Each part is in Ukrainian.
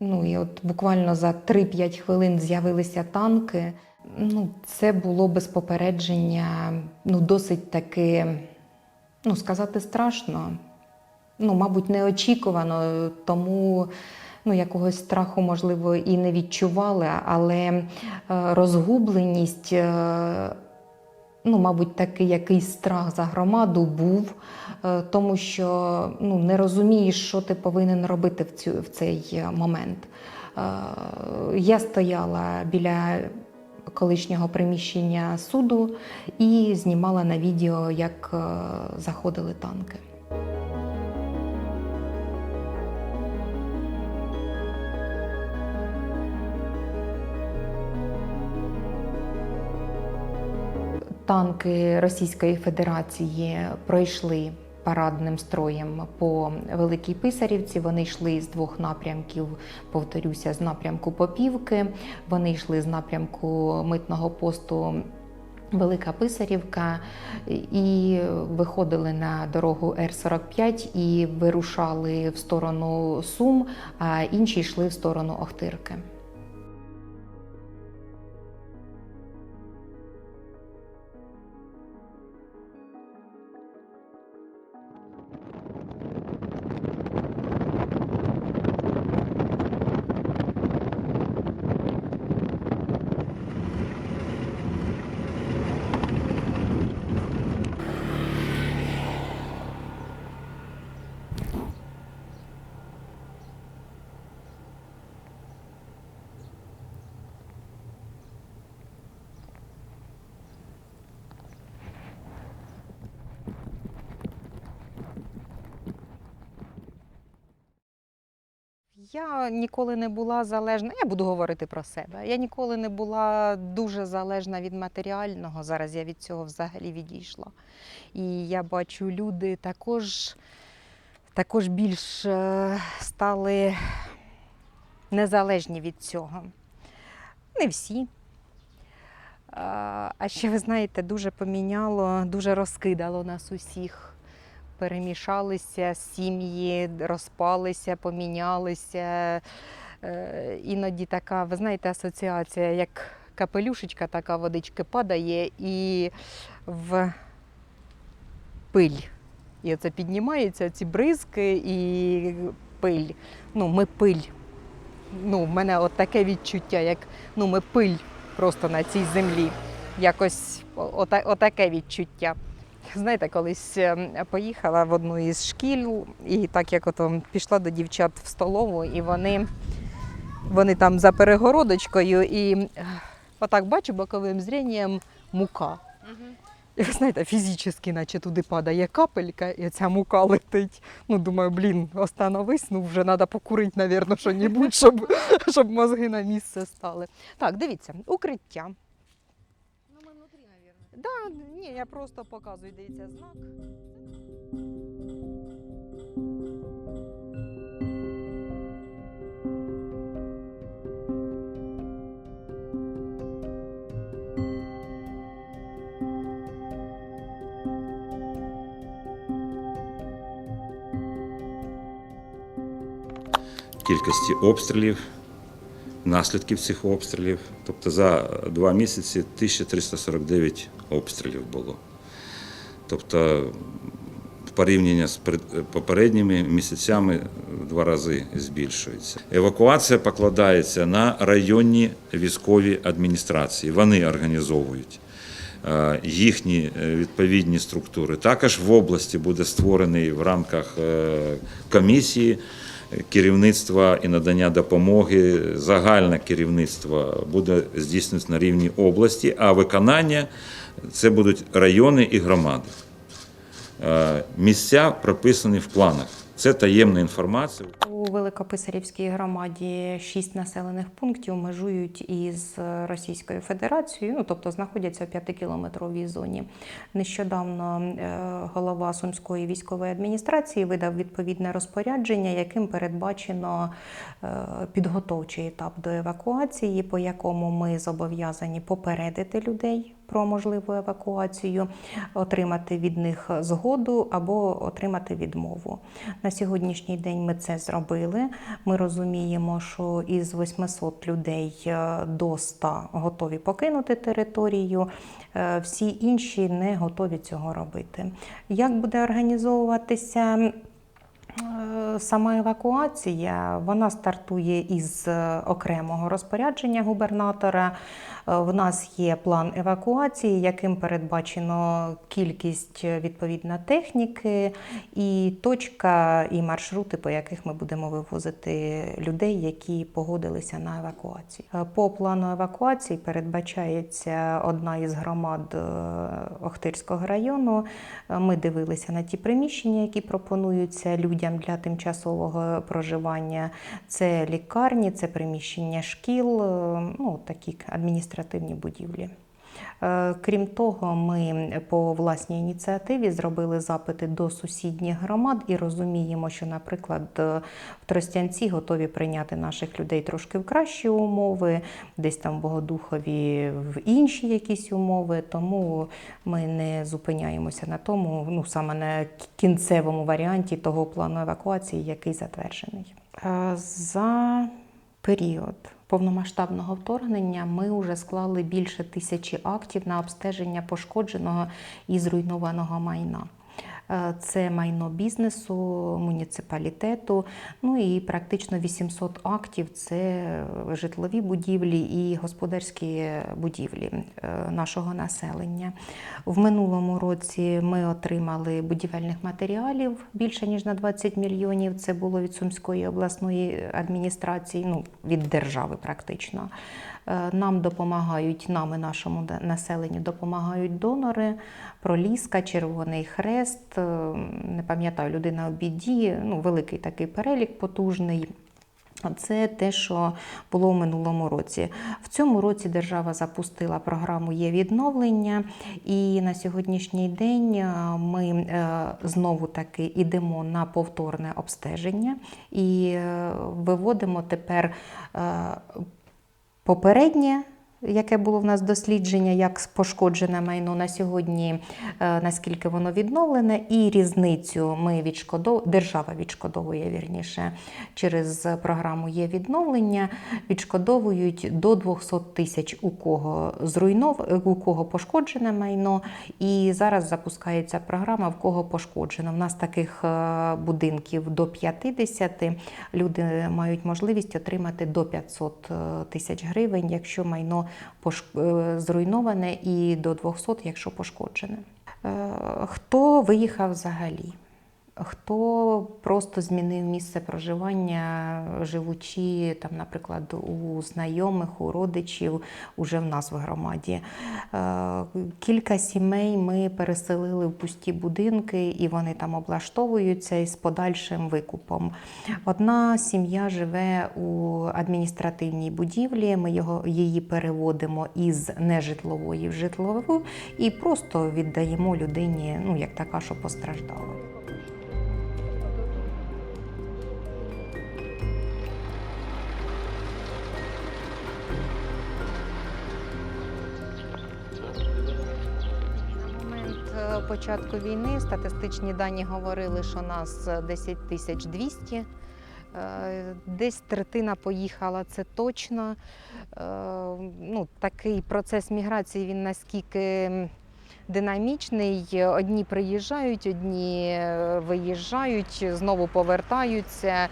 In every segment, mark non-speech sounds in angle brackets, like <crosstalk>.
Ну і от буквально за 3-5 хвилин з'явилися танки. Ну, це було без попередження, ну, досить таки, ну, сказати страшно. Ну, мабуть, неочікувано, тому ну, якогось страху, можливо, і не відчували, але е, розгубленість, е, ну, мабуть, такий якийсь страх за громаду був, е, тому що ну, не розумієш, що ти повинен робити в, цю, в цей момент. Е, Я стояла біля колишнього приміщення суду і знімала на відео, як е, заходили танки. Танки Російської Федерації пройшли парадним строєм по Великій Писарівці. Вони йшли з двох напрямків, повторюся, з напрямку Попівки. Вони йшли з напрямку митного посту. Велика Писарівка і виходили на дорогу Р-45 і вирушали в сторону Сум, а інші йшли в сторону Охтирки. Я ніколи не була залежна. Я буду говорити про себе. Я ніколи не була дуже залежна від матеріального. Зараз я від цього взагалі відійшла. І я бачу, люди також, також більш е, стали незалежні від цього. Не всі. А а ще, ви знаєте, дуже поміняло, дуже розкидало нас усіх перемішалися сім'ї, розпалися, помінялися. Е, Іноді така, ви знаєте, асоціація, як капелюшечка, така водички падає і в пиль. І оце піднімаються ці бризки і пиль. Ну, ми пиль. Ну, в мене от таке відчуття, як ну, ми пиль просто на цій землі. Якось ота- отаке відчуття. Знаєте, колись е, поїхала в одну із шкіл, і так як ото пішла до дівчат в столову, і вони, вони там за перегородочкою, і е, отак бачу боковим зрінням мука. І ви знаєте, фізично, наче туди падає капелька, і ця мука летить. Ну, думаю, блін, остановись, ну вже треба покурити, навірно, що-небудь, щоб, <laughs> щоб мозги на місце стали. Так, дивіться, укриття. Да, ні, я просто показую, дивіться, знак. кількості обстрілів, наслідків цих обстрілів. Тобто за два місяці 1349 обстрілів було. Тобто в порівнянні з попередніми місяцями в два рази збільшується. Евакуація покладається на районні військові адміністрації. Вони організовують е, їхні е, відповідні структури. Також в області буде створений в рамках е, комісії керівництва і надання допомоги. Загальне керівництво буде здійснюватися на рівні області, а виконання це будуть райони і громади. Е, Місця прописані в планах. Це таємна інформація. У Великописарівській громаді шість населених пунктів межують із Російською Федерацією, ну тобто знаходяться в п'ятикілометровій зоні. Нещодавно е, голова Сумської військової адміністрації видав відповідне розпорядження, яким передбачено е, підготовчий етап до евакуації, по якому ми зобов'язані попередити людей про можливу евакуацію, отримати від них згоду або отримати відмову. На сьогоднішній день ми це зробили. Ми розуміємо, що із 800 людей е, до 100 готові покинути територію, е, всі інші не готові цього робити. Як буде організовуватися? Е, Сама евакуація вона стартує із е, окремого розпорядження губернатора. Е, В нас є план евакуації, яким передбачено кількість відповідно техніки і точка і маршрути, по яких ми будемо вивозити людей, які погодилися на евакуацію. По плану евакуації передбачається одна із громад Охтирського району. Ми дивилися на ті приміщення, які пропонуються людям для тимчасового проживання. Це лікарні, це приміщення шкіл, е, ну такі адміністративні будівлі. Е, Крім того, ми по власній ініціативі зробили запити до сусідніх громад і розуміємо, що, наприклад, е, в Тростянці готові прийняти наших людей трошки в кращі умови, десь там в Богодухові в інші якісь умови. Тому ми не зупиняємося на тому, ну саме на кінцевому варіанті того плану евакуації, який затверджений. Е, За період повномасштабного вторгнення ми вже склали більше тисячі актів на обстеження пошкодженого і зруйнованого майна. Е, Це майно бізнесу, муніципалітету, ну і практично 800 актів це житлові будівлі і господарські будівлі е, нашого населення. В минулому році ми отримали будівельних матеріалів більше ніж на 20 мільйонів. Це було від Сумської обласної адміністрації, ну від держави практично. Е, Нам допомагають, нам і нашому населенню допомагають донори, Проліска, Червоний Хрест, е, не пам'ятаю, людина у біді, ну, великий такий перелік потужний. Це те, що було в минулому році. В цьому році держава запустила програму є відновлення, і на сьогоднішній день е, ми знову таки йдемо на повторне обстеження і виводимо тепер попереднє. Яке було в нас дослідження, як пошкоджене майно на сьогодні, е, наскільки воно відновлене, і різницю ми відшкодов... держава відшкодовує вірніше через програму є відновлення, відшкодовують до 200 тисяч у кого зруйнов... у кого пошкоджене майно. І зараз запускається програма, в кого пошкоджено. В нас таких е, будинків до 50. Люди мають можливість отримати до 500 тисяч гривень, якщо майно е, зруйноване, і до 200, якщо пошкоджене. Е, Хто виїхав взагалі? Хто просто змінив місце проживання, живучи там, наприклад, у знайомих, у родичів, уже в нас в громаді. Е, Кілька сімей ми переселили в пусті будинки, і вони там облаштовуються із подальшим викупом. Одна сім'я живе у адміністративній будівлі. Ми його її переводимо із нежитлової в житлову і просто віддаємо людині, ну як така, що постраждала. Початку війни статистичні дані говорили, що нас е, 10 тисяч 200. Е, Десь третина поїхала, це точно. Е, Ну, такий процес міграції він наскільки динамічний. Одні приїжджають, одні е, виїжджають, знову повертаються.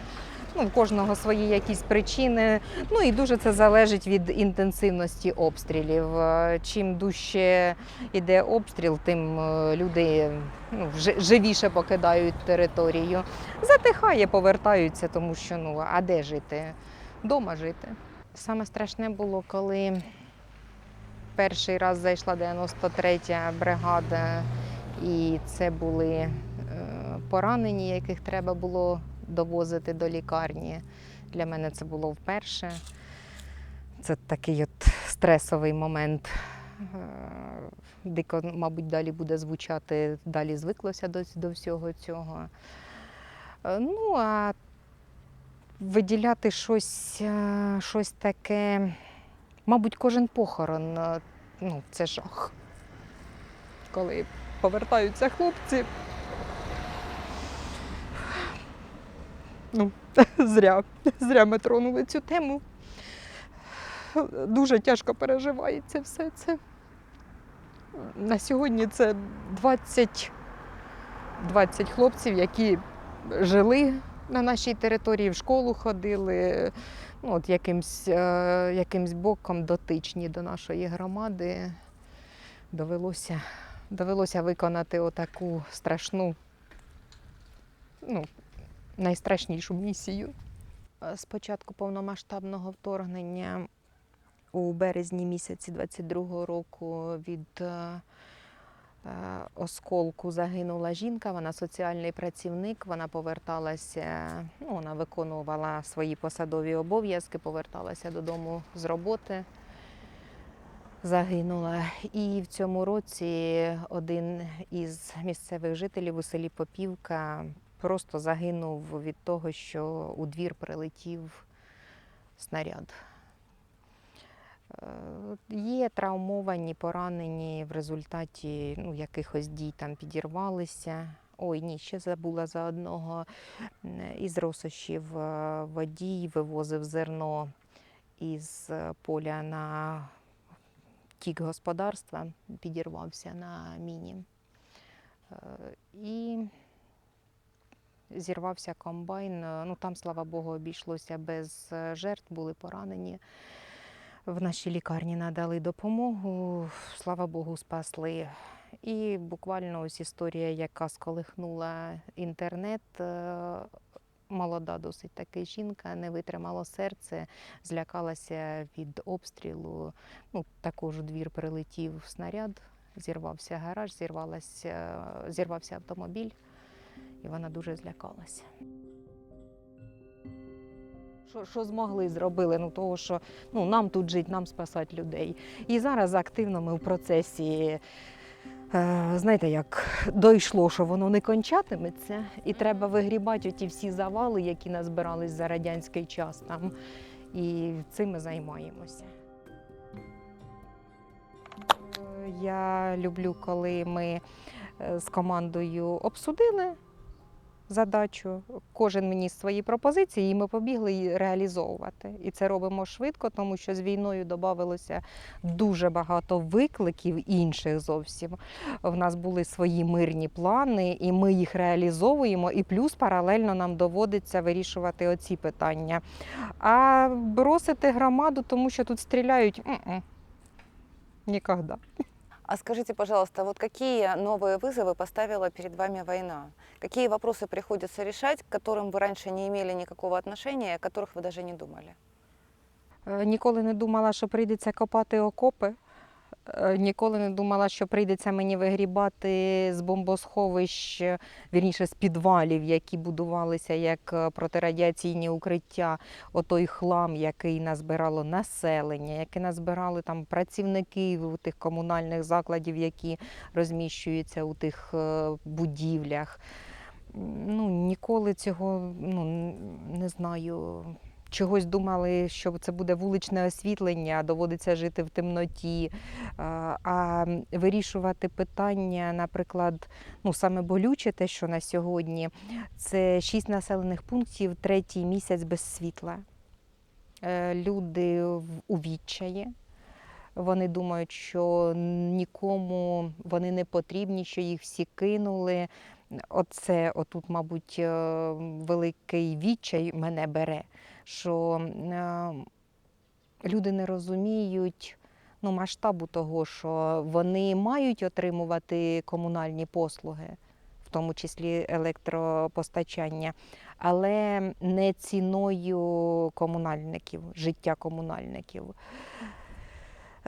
Ну, у кожного свої якісь причини. Ну і дуже це залежить від інтенсивності обстрілів. Е, Чим дужче йде обстріл, тим е, люди ну, живіше покидають територію. Затихає, повертаються, тому що ну а де жити? Дома жити. Саме страшне було, коли перший раз зайшла 93-я бригада, і це були е, поранені, яких треба було довозити до лікарні. Для мене це було вперше. Це такий от стресовий момент. Е, Дико, мабуть, далі буде звучати, далі звиклося до, до всього цього. Е, Ну, а виділяти щось, е, щось таке, мабуть, кожен похорон, ну, це жах. Коли повертаються хлопці. Ну, <laughs> зря, зря ми тронули цю тему. Дуже тяжко переживається все це. На сьогодні це 20, 20 хлопців, які жили на нашій території, в школу ходили, ну, от якимсь, е, якимсь боком дотичні до нашої громади. Довелося, довелося виконати отаку страшну, ну, найстрашнішу місію. Е, З початку повномасштабного вторгнення у березні місяці 22-го року від е, е, осколку загинула жінка, вона соціальний працівник, вона поверталася, ну, вона виконувала свої посадові обов'язки, поверталася додому з роботи. Загинула. І в цьому році один із місцевих жителів у селі Попівка просто загинув від того, що у двір прилетів снаряд. Е, Є травмовані, поранені в результаті ну, якихось дій там підірвалися. Ой, ні, ще забула за одного із Росощів е, водій вивозив зерно із поля на тік господарства, підірвався на міні. Е, І зірвався комбайн. Е, Ну там, слава Богу, обійшлося без е, жертв, були поранені. В нашій лікарні надали допомогу, слава Богу, спасли. І буквально ось історія, яка сколихнула інтернет. е, Молода досить таки жінка, не витримало серце, злякалася від обстрілу. Ну, також у двір прилетів снаряд, зірвався гараж, зірвалася, зірвався автомобіль, і вона дуже злякалася. Що, що змогли, зробили? Ну, того, що ну, нам тут жити, нам спасати людей. І зараз активно ми в процесі. е, Знаєте, як дійшло, що воно не кончатиметься, і треба вигрібати оті всі завали, які назбирались за радянський час там. І цим ми займаємося. Е, Я люблю, коли ми е, з командою обсудили задачу, кожен мені свої пропозиції, і ми побігли реалізовувати. І це робимо швидко, тому що з війною додавалося дуже багато викликів інших зовсім. В нас були свої мирні плани, і ми їх реалізовуємо. І плюс паралельно нам доводиться вирішувати оці питання. А бросити громаду, тому що тут стріляють. м-м, Ніколи. А скажите, пожалуйста, вот какие новые вызовы поставила перед вами война? Какие вопросы приходится решать, к которым вы раньше не имели никакого отношения, о которых вы даже не думали? Е, Ніколи не думала, що прийдеться копати окопи. Е, Ніколи не думала, що прийдеться мені вигрібати з бомбосховищ, е, вірніше з підвалів, які будувалися як е, протирадіаційні укриття, отой хлам, який назбирало населення, який назбирали там працівники у тих комунальних закладів, які розміщуються у тих будівлях. Ну, ніколи цього ну, не знаю. Чогось думали, що це буде вуличне освітлення, доводиться жити в темноті. А, вирішувати питання, наприклад, ну саме болюче, те, що на сьогодні, це шість населених пунктів, третій місяць без світла. Е, Люди у відчаї. Вони думають, що нікому вони не потрібні, що їх всі кинули. Оце, отут, мабуть, е, великий відчай мене бере, що е, люди не розуміють ну, масштабу того, що вони мають отримувати комунальні послуги, в тому числі електропостачання, але не ціною комунальників, життя комунальників.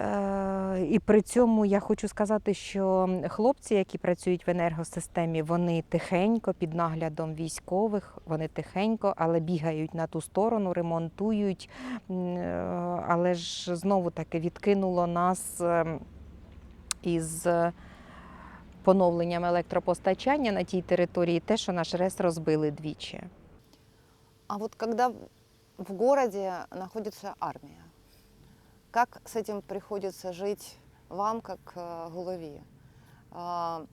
Е, І при цьому я хочу сказати, що хлопці, які працюють в енергосистемі, вони тихенько під наглядом військових, вони тихенько, але бігають на ту сторону, ремонтують. Е, Але ж знову таки відкинуло нас е, із поновленням електропостачання на тій території те, що наш РЕС розбили двічі. А вот когда в- городе находится армия, как с этим приходится жить вам, как э, голове? А,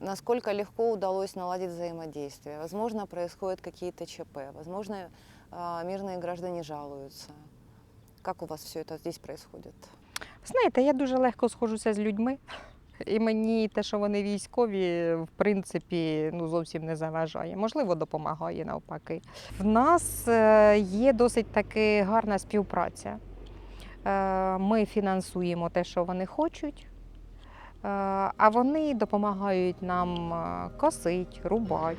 Насколько легко удалось наладить взаимодействие? Возможно, происходят какие-то ЧП, возможно, а, мирные граждане жалуются. Как у вас все это здесь происходит? Знаєте, я дуже легко схожуся з людьми. І мені те, що вони військові, в принципі, ну зовсім не заважає. Можливо, допомагає навпаки. В нас е, є досить таки гарна співпраця. Е, Ми фінансуємо те, що вони хочуть, е, а вони допомагають нам е, косить, рубати.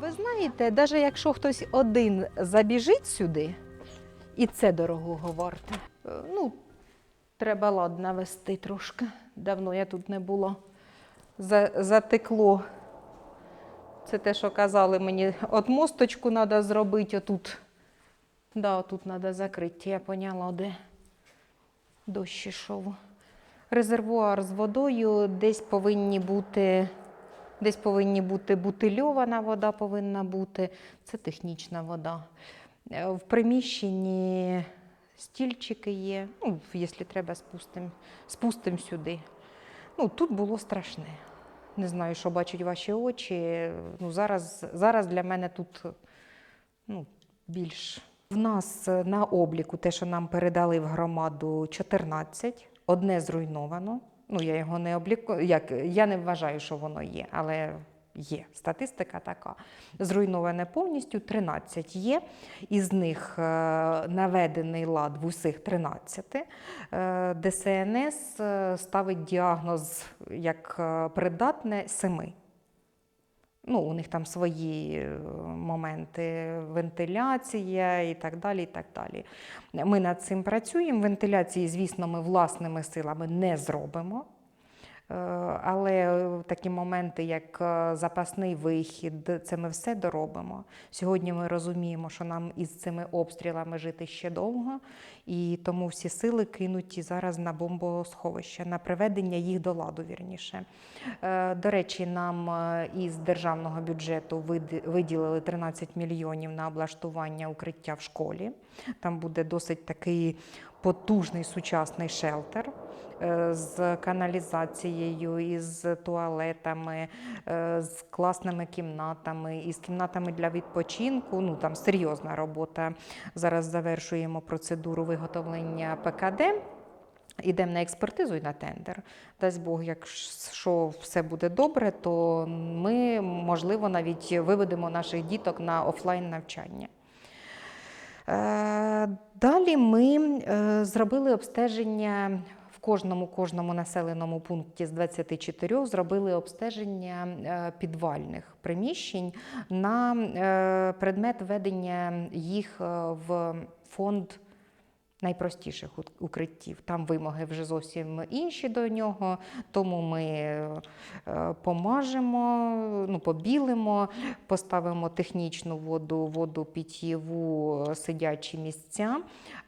Ви знаєте, навіть якщо хтось один забіжить сюди, і це дорогого варте. Е, Ну, треба лад навести трошки. Давно я тут не була. Затекло. Це те, що казали мені, от мосточку треба зробити отут. Да, отут треба закрити. Я поняла, де дощ ішов. Резервуар з водою десь повинні бути Десь повинні бути бутильована вода повинна бути. Це технічна вода. Е, В приміщенні стільчики є. Ну, якщо треба, спустимо спустим сюди. Ну, тут було страшне. Не знаю, що бачать ваші очі. Ну, зараз, зараз для мене тут ну, більш. В нас на обліку те, що нам передали в громаду 14, одне зруйновано. Ну, я його не облікую. Як я не вважаю, що воно є, але є. Статистика така. Зруйноване повністю 13 є. Із них е, наведений лад в усіх 13. Е, ДСНС е, ставить діагноз як придатне 7. Ну, у них там свої моменти, вентиляція і так далі. і так далі. Ми над цим працюємо. Вентиляції, звісно, ми власними силами не зробимо. Е, Але такі моменти, як е, запасний вихід, це ми все доробимо. Сьогодні ми розуміємо, що нам із цими обстрілами жити ще довго, і тому всі сили кинуті зараз на бомбосховище, на приведення їх до ладу, вірніше. Е, До речі, нам е, із державного бюджету виділили 13 мільйонів на облаштування укриття в школі. Там буде досить такий потужний сучасний шелтер е, з каналізацією, із туалетами, е, з класними кімнатами, із кімнатами для відпочинку. Ну там серйозна робота. Зараз завершуємо процедуру виготовлення ПКД. Йдемо на експертизу і на тендер. Дасть Бог, якщо все буде добре, то ми, можливо, навіть виведемо наших діток на офлайн навчання. Е, Далі ми е, зробили обстеження кожному кожному населеному пункті з 24 зробили обстеження е, підвальних приміщень на е, предмет ведення їх е, в фонд найпростіших укриттів. Там вимоги вже зовсім інші до нього, тому ми е, помажемо, ну, побілимо, поставимо технічну воду, воду питєву, сидячі місця,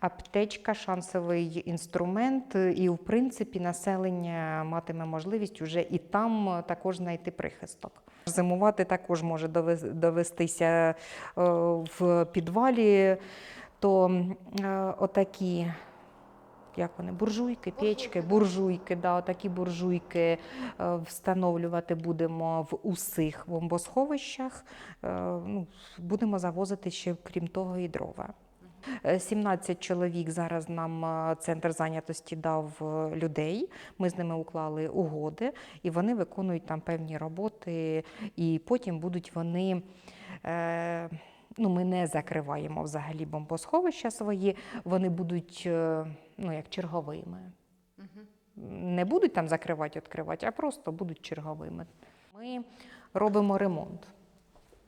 аптечка, шансовий інструмент, і, в принципі, населення матиме можливість уже і там е, також знайти прихисток. Зимувати також може довестися е, в підвалі, то е, отакі. Як вони? Буржуйки, печки, буржуйки, да, отакі буржуйки е, встановлювати будемо в усіх бомбосховищах. Е, ну, будемо завозити ще, крім того, і дрова. Е, 17 чоловік зараз нам центр зайнятості дав людей. Ми з ними уклали угоди, і вони виконують там певні роботи, і потім будуть вони. Е, Ну, ми не закриваємо взагалі бомбосховища свої, вони будуть е, ну, як черговими. Не будуть там закривати, відкривати, а просто будуть черговими. Ми робимо ремонт.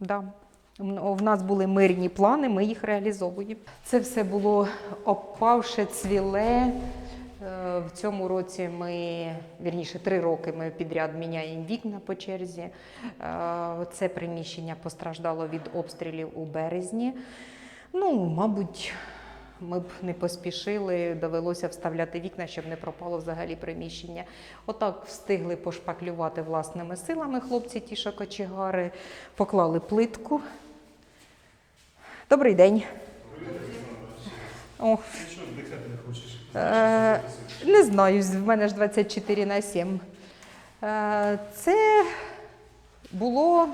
Да. В нас були мирні плани, ми їх реалізовуємо. Це все було опавше, цвіле. Е, В цьому році ми, вірніше, три роки ми підряд міняємо вікна по черзі. Е, Це приміщення постраждало від обстрілів у березні. Ну, мабуть, ми б не поспішили, довелося вставляти вікна, щоб не пропало взагалі приміщення. Отак встигли пошпаклювати власними силами хлопці, ті шокочегари, поклали плитку. Добрий день. О. Е, не знаю, в мене ж 24 на 7. Е, це було,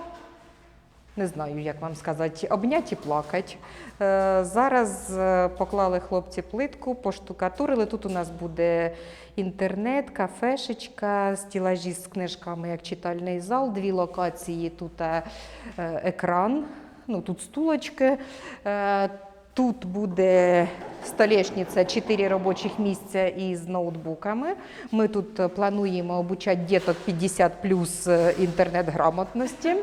не знаю, як вам сказати, обнять і плакать. Е, зараз е, поклали хлопці плитку, поштукатурили. Тут у нас буде інтернет, кафешечка, стілажі з книжками, як читальний зал, дві локації. Тут е, екран, ну, тут стулочки. Тут буде столешниця, 4 робочих місця із ноутбуками. Ми тут плануємо обучати діток 50 плюс е, інтернет-грамотності.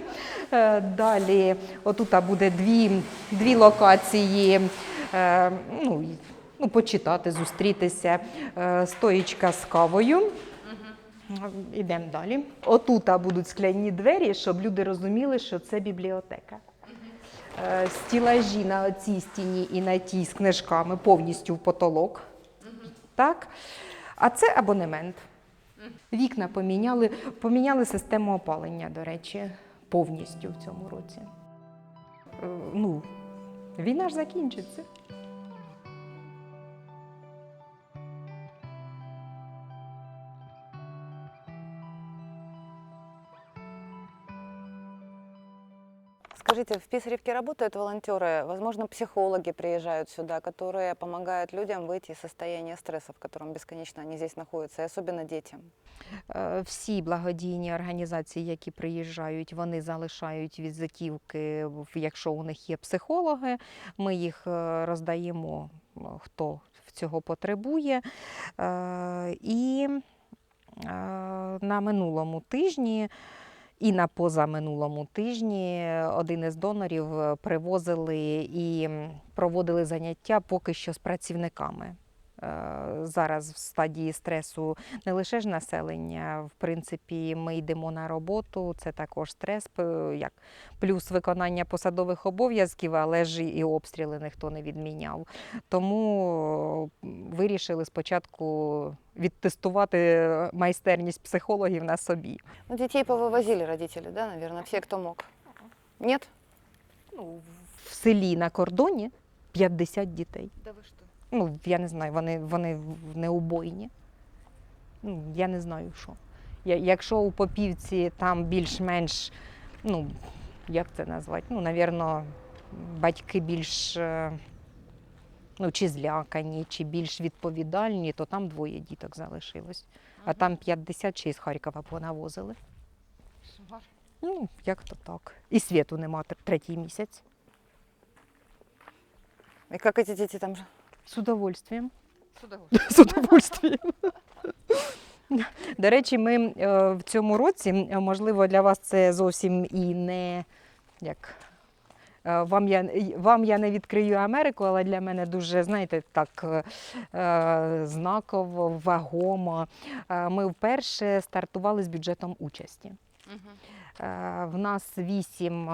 Е, Далі отут буде дві, дві локації. е, Ну, ну, почитати, зустрітися. Стоїчка з кавою. Ідемо далі. Отут будуть скляні двері, щоб люди розуміли, що це бібліотека. Е, Стілажі на цій стіні і на тій з книжками повністю в потолок. Так? А це абонемент. Вікна поміняли, поміняли систему опалення, до речі, повністю в цьому році. Е, Ну, війна ж закінчиться. Скажите, в Писаревке работают волонтеры, возможно, психологи приезжают сюда, которые помогают людям выйти из состояния стресса, в котором бесконечно они здесь находятся, и особенно детям. Е, Всі благодійні організації, які приїжджають, вони залишають візитівки, в- якщо у них є психологи. Ми їх е, роздаємо, м, хто в цього потребує. Е, І е, на минулому тижні. І на позаминулому тижні один із донорів е, привозили і проводили заняття поки що з працівниками. Е, Зараз в стадії стресу не лише ж населення. В принципі, ми йдемо на роботу, це також стрес, як плюс виконання посадових обов'язків, але ж і обстріли ніхто не відміняв. Тому вирішили спочатку відтестувати майстерність психологів на собі. Ну, детей повывозили родители, да, наверное, все, кто мог. Нет? Ну, в селі на кордоні 50 дітей. Да вы что? Ну, я не знаю, вони, вони не. Ну, я не знаю, що. Я, якщо у Попівці там більш-менш, ну, як це назвати? Ну, навірно, батьки більш е, ну, чи злякані, чи більш відповідальні, то там двоє діток залишилось. А там 50 чи з Харкова понавозили. Ну, як то так. І світу нема третій місяць. И как эти дети там? З удовольствием. С удовольствием. З <laughs> удовольствием. До речі, ми е, в цьому році, е, можливо, для вас це зовсім і не як. е, Вам я, вам я не відкрию Америку, але для мене дуже, знаєте, так знаково, вагомо. Ми вперше стартували з бюджетом участі. Е, В нас вісім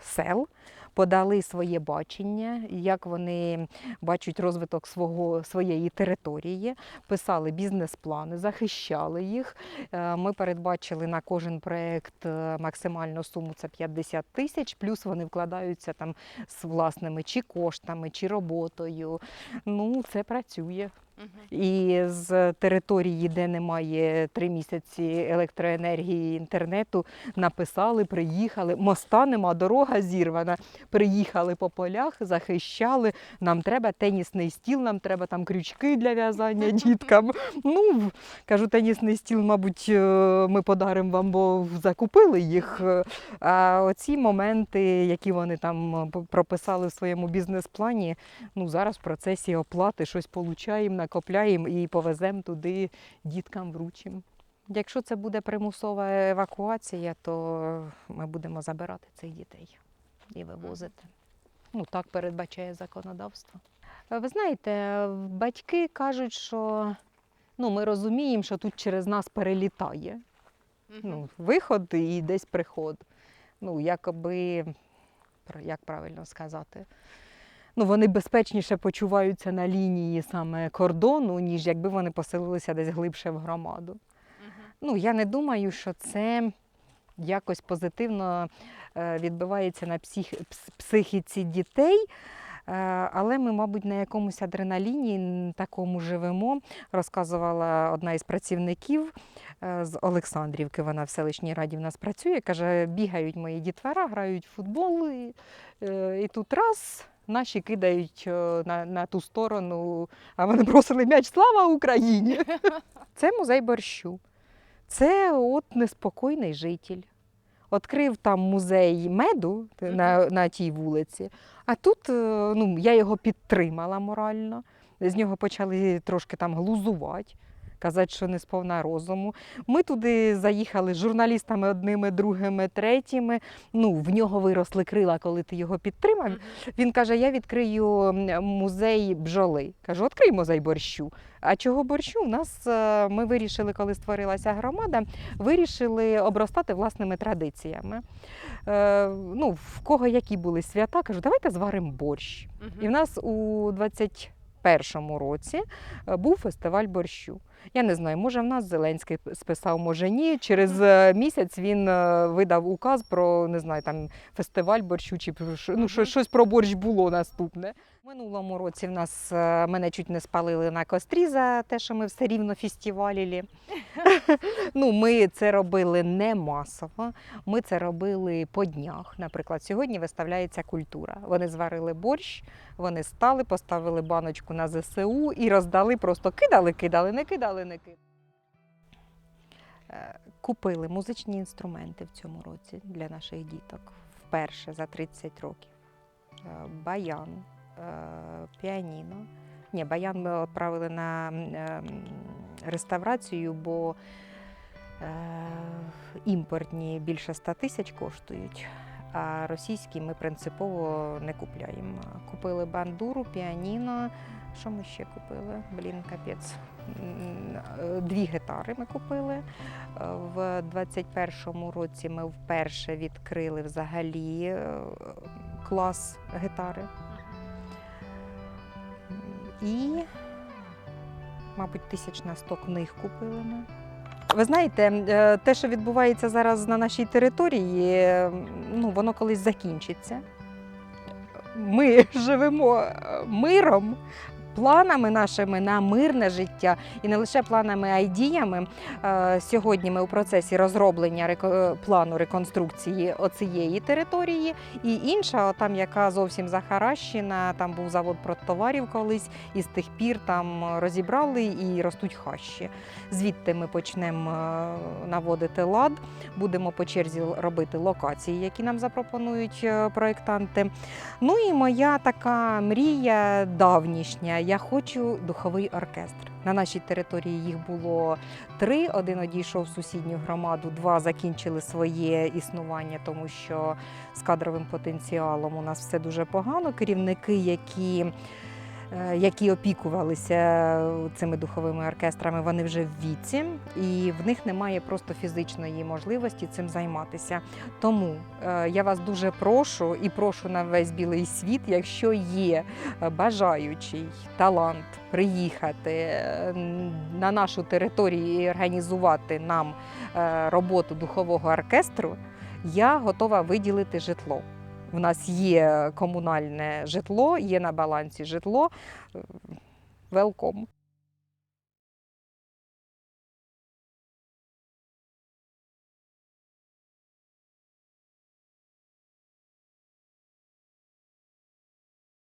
сел подали своє бачення, як вони бачать розвиток свого, своєї території, писали бізнес-плани, захищали їх. Е, Ми передбачили на кожен проєкт е, максимальну суму це 50 тисяч, плюс вони вкладаються там з власними чи коштами, чи роботою. Ну, це працює. І з території, де немає три місяці електроенергії, інтернету, написали, приїхали. Моста нема, дорога зірвана. Приїхали по полях, захищали. Нам треба тенісний стіл, нам треба там крючки для в'язання <laughs> діткам. Ну, кажу, тенісний стіл, мабуть, е, ми подаримо вам, бо закупили їх. А оці моменти, які вони там е, прописали в своєму бізнес-плані, ну зараз в процесі оплати щось получаємо, накопляємо і повеземо туди діткам вручимо. Якщо це буде примусова евакуація, то ми будемо забирати цих дітей і вивозити. Ну, так передбачає законодавство. Ви знаєте, батьки кажуть, що ну, ми розуміємо, що тут через нас перелітає. Ну, виход і десь приход. Ну, якоби, як правильно сказати, ну, вони безпечніше почуваються на лінії саме кордону, ніж якби вони поселилися десь глибше в громаду. Ну, я не думаю, що це якось позитивно е, відбивається на псих, психіці дітей. Е, Але ми, мабуть, на якомусь адреналіні такому живемо, розказувала одна із працівників е, з Олександрівки. Вона в селищній раді в нас працює. Каже, бігають мої дітвора, грають в футбол, і, і тут раз. Наші кидають е, на, на ту сторону, а вони бросили м'яч Слава Україні! <laughs> Це музей борщу. Це от неспокійний житель. Відкрив там музей меду на, на тій вулиці, а тут е, ну, я його підтримала морально. З нього почали трошки там глузувати, казати, що не сповна розуму. Ми туди заїхали з журналістами одними, другими, третіми. Ну, в нього виросли крила, коли ти його підтримав. Він каже: я відкрию музей бджоли. Кажу, відкрий музей борщу. А чого борщу? У нас е, ми вирішили, коли створилася громада, вирішили обростати власними традиціями. Е, ну, в кого які були свята, кажу, давайте зваримо борщ. І в нас у 21-му році е, був фестиваль борщу. Я не знаю, може в нас Зеленський списав, може ні. Через е, місяць він е, видав указ про не знаю, там фестиваль борщу чи ну, щось про борщ було наступне. Минулому році в нас е, мене чуть не спалили на кострі за те, що ми все рівно фестивалілі. <laughs> ну, ми це робили не масово. Ми це робили по днях. Наприклад, сьогодні виставляється культура. Вони зварили борщ, вони стали, поставили баночку на ЗСУ і роздали, просто кидали, кидали, не кидали, кидали. Е, Купили музичні інструменти в цьому році для наших діток вперше за 30 років. Е, Баян, е, піаніно. Ні, баян ми відправили на реставрацію, бо імпортні більше 100 тисяч коштують, а російські ми принципово не купляємо. Купили бандуру, піаніно. Що ми ще купили? Блін, капець. Е, Дві гітари ми купили. Е, В 21-му році ми вперше відкрили взагалі е, клас гітари. І, мабуть, тисяч на 100 книг купили ми. Ви знаєте, те, що відбувається зараз на нашій території, ну, воно колись закінчиться. Ми живемо миром, планами нашими на мирне життя і не лише планами, а й діями. Е, Сьогодні ми у процесі розроблення плану реконструкції оцієї території, і інша, там яка зовсім захаращена, там був завод продтоварів колись, і з тих пір там розібрали і ростуть хащі. Звідти ми почнемо е, наводити лад, будемо по черзі робити локації, які нам запропонують е, проєктанти. Ну і моя така мрія давнішня. Я хочу духовий оркестр. На нашій території їх було три. Один одійшов в сусідню громаду, два закінчили своє існування, тому що з кадровим потенціалом у нас все дуже погано. Керівники, які які опікувалися цими духовими оркестрами, вони вже в віці, і в них немає просто фізичної можливості цим займатися. Тому е, я вас дуже прошу і прошу на весь білий світ, якщо є е, бажаючий талант приїхати е, на нашу територію і організувати нам е, роботу духового оркестру, я готова виділити житло. В нас є комунальне житло, є на балансі житло. Велком.